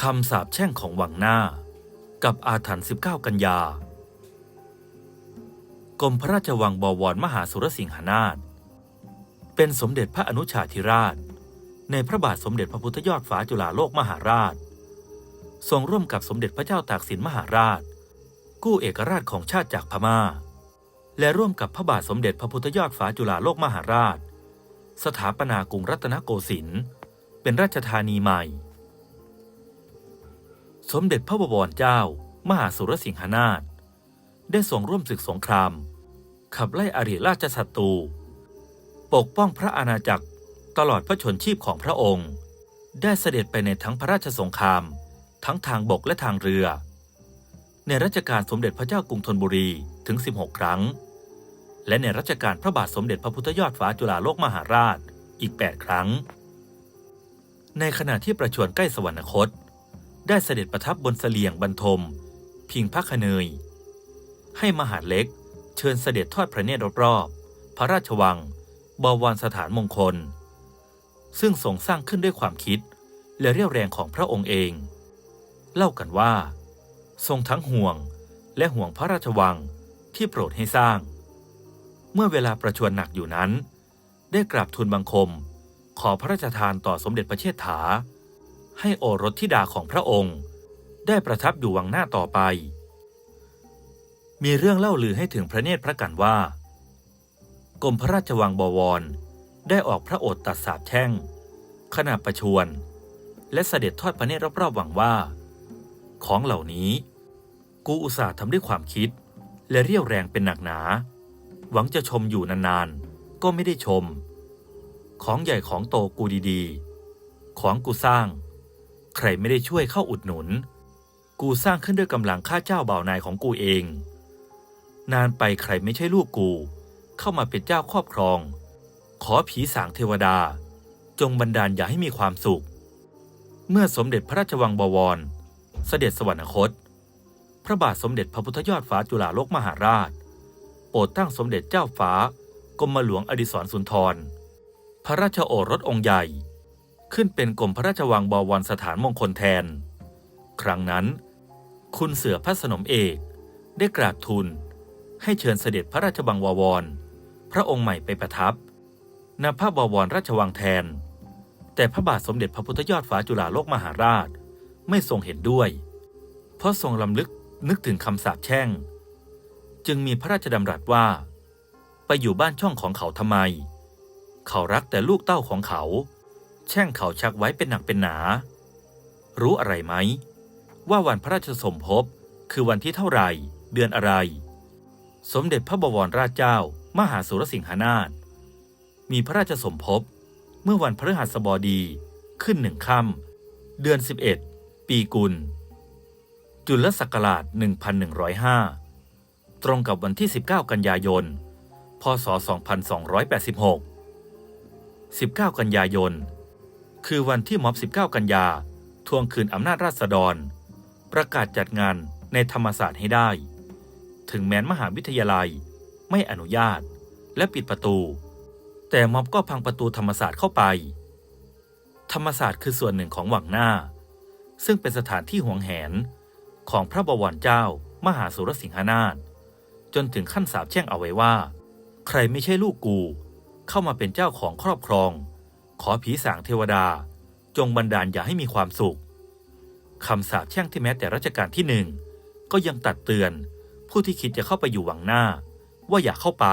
คำสาปแช่งของวังหน้า กับอาถรรพ์19 กันยากรมพระราชวังบวรมหาสุรสิงหนาถเป็นสมเด็จพระอนุชาธิราช ในพระบาทสมเด็จพระพุทธยอดฟ้าจุฬาโลกมหาราช ทรงร่วมกับสมเด็จพระเจ้าตากสินมหาราช กู้เอกราชของชาติจากพม่า และร่วมกับพระบาทสมเด็จพระพุทธยอดฟ้าจุฬาโลกมหาราช สถาปนากรุงรัตนโกสินทร์เป็นราชธานีใหม่ สมเด็จพระบวรเจ้า มหาสุรสิงหนาถได้ทรงร่วมศึกสงคราม ขับไล่อริราชศัตรู ปกป้องพระอาณาจักรตลอดพระชนชีพของพระองค์ ได้เสด็จไปในทั้งพระราชสงคราม ทั้งทางบกและทางเรือ ในรัชกาลสมเด็จพระเจ้ากรุงธนบุรีถึง 16 ครั้ง และในรัชกาลพระบาทสมเด็จพระพุทธยอดฟ้าจุฬาโลกมหาราชอีก 8 ครั้ง ในขณะที่ประชวรใกล้สวรรคต ได้เสด็จประทับบนเสลียงบรรทม พิงพระคเนย ให้มหาดเล็กเชิญเสด็จทอดพระเนตรรอบๆพระราชวัง บวรสถานมงคล ซึ่งทรงสร้างขึ้นด้วยความคิดและเรี่ยวแรงของพระองค์เอง เล่ากันว่า ทรงทั้งห่วงและห่วงพระราชวังที่โปรดให้สร้าง เมื่อเวลาประชวรหนักอยู่นั้น ได้กราบทูลบังคม ขอพระราชทานต่อสมเด็จพระเชษฐา ให้โอรสธิดาของพระองค์ ได้ประทับอยู่วังหน้าต่อไป มีเรื่องเล่าลือให้ถึงพระเนตรพระกันว่า กรมพระราชวังบวร ได้ออกพระโอษฐ์ตัดสาบแช่ง ขณะประชวรและเสด็จทอดพระเนตรรอบๆวังว่า ของเหล่านี้ กูอุตส่าห์ทำด้วยความคิด และเรี่ยวแรงเป็นหนักหนา หวังจะชมอยู่นานๆ ก็ไม่ได้ชม ของใหญ่ของโตกูดีๆ ของกูสร้าง ใครไม่ได้ช่วยเข้าอุดหนุน กูสร้างขึ้นด้วยกำลังข้าเจ้าบ่าวนายของกูเอง นานไปใครไม่ใช่ลูกกู เข้ามาเป็นเจ้าครอบครอง ขอผีสางเทวดา จงบันดาลอย่าให้มีความสุข เมื่อสมเด็จพระราชวังบวร เสด็จสวรรคต พระบาทสมเด็จพระพุทธยอดฟ้าจุฬาโลกมหาราช โปรดตั้งสมเด็จเจ้าฟ้ากรมหลวงอดิศรสุนทร พระราชโอรสองค์ใหญ่ ขึ้นเป็นกรมพระราชวังบวรสถานมงคลแทน ครั้งนั้น คุณเสือพระสนมเอกได้กราบทูลให้เชิญเสด็จพระราชวังบวร พระองค์ใหม่ไปประทับณพระบวรราชวังแทน แต่พระบาทสมเด็จพระพุทธยอดฟ้าจุฬาโลกมหาราชไม่ทรงเห็นด้วย เพราะทรงลำลึกนึกถึงคำสาปแช่ง จึงมีพระราชดำรัสว่า ไปอยู่บ้านช่องของเขาทำไม เขารักแต่ลูกเต้าของเขา แช่งเขาชักไว้เป็นหนักเป็นหนา รู้อะไรไหม ว่าวันพระราชสมภพคือวันที่เท่าไหร่ เดือนอะไร สมเด็จพระบวรราชเจ้ามหาสุรสิงหนาถมีพระราชสมภพเมื่อวันพฤหัสบดีขึ้นหนึ่งค่ำเดือน 11 ปีกุล จุลศักราช 1105 ตรงกับวันที่ 19 กันยายน พศ 2286 19 กันยายน คือวันที่ม็อบ 19 กันยา ทวงคืนอำนาจราษฎร ประกาศจัดงานในธรรมศาสตร์ให้ได้ ถึงแม้นมหาวิทยาลัยไม่อนุญาตและปิดประตู แต่ม็อบก็พังประตูธรรมศาสตร์เข้าไป ธรรมศาสตร์คือส่วนหนึ่งของวังหน้า ซึ่งเป็นสถานที่หวงแหนของพระบวรเจ้ามหาสุรสิงหนาถจนถึงขั้นสาปแช่งเอาไว้ว่า ใครไม่ใช่ลูกกู เข้ามาเป็นเจ้าของครอบครอง ขอผีสางเทวดา จงบันดาลอย่าให้มีความสุขคำสาปแช่งที่แม้แต่รัชกาลที่หนึ่งก็ยังตัดเตือน ผู้ที่คิดจะเข้าไปอยู่หวังหน้า ว่าอย่าเข้าไป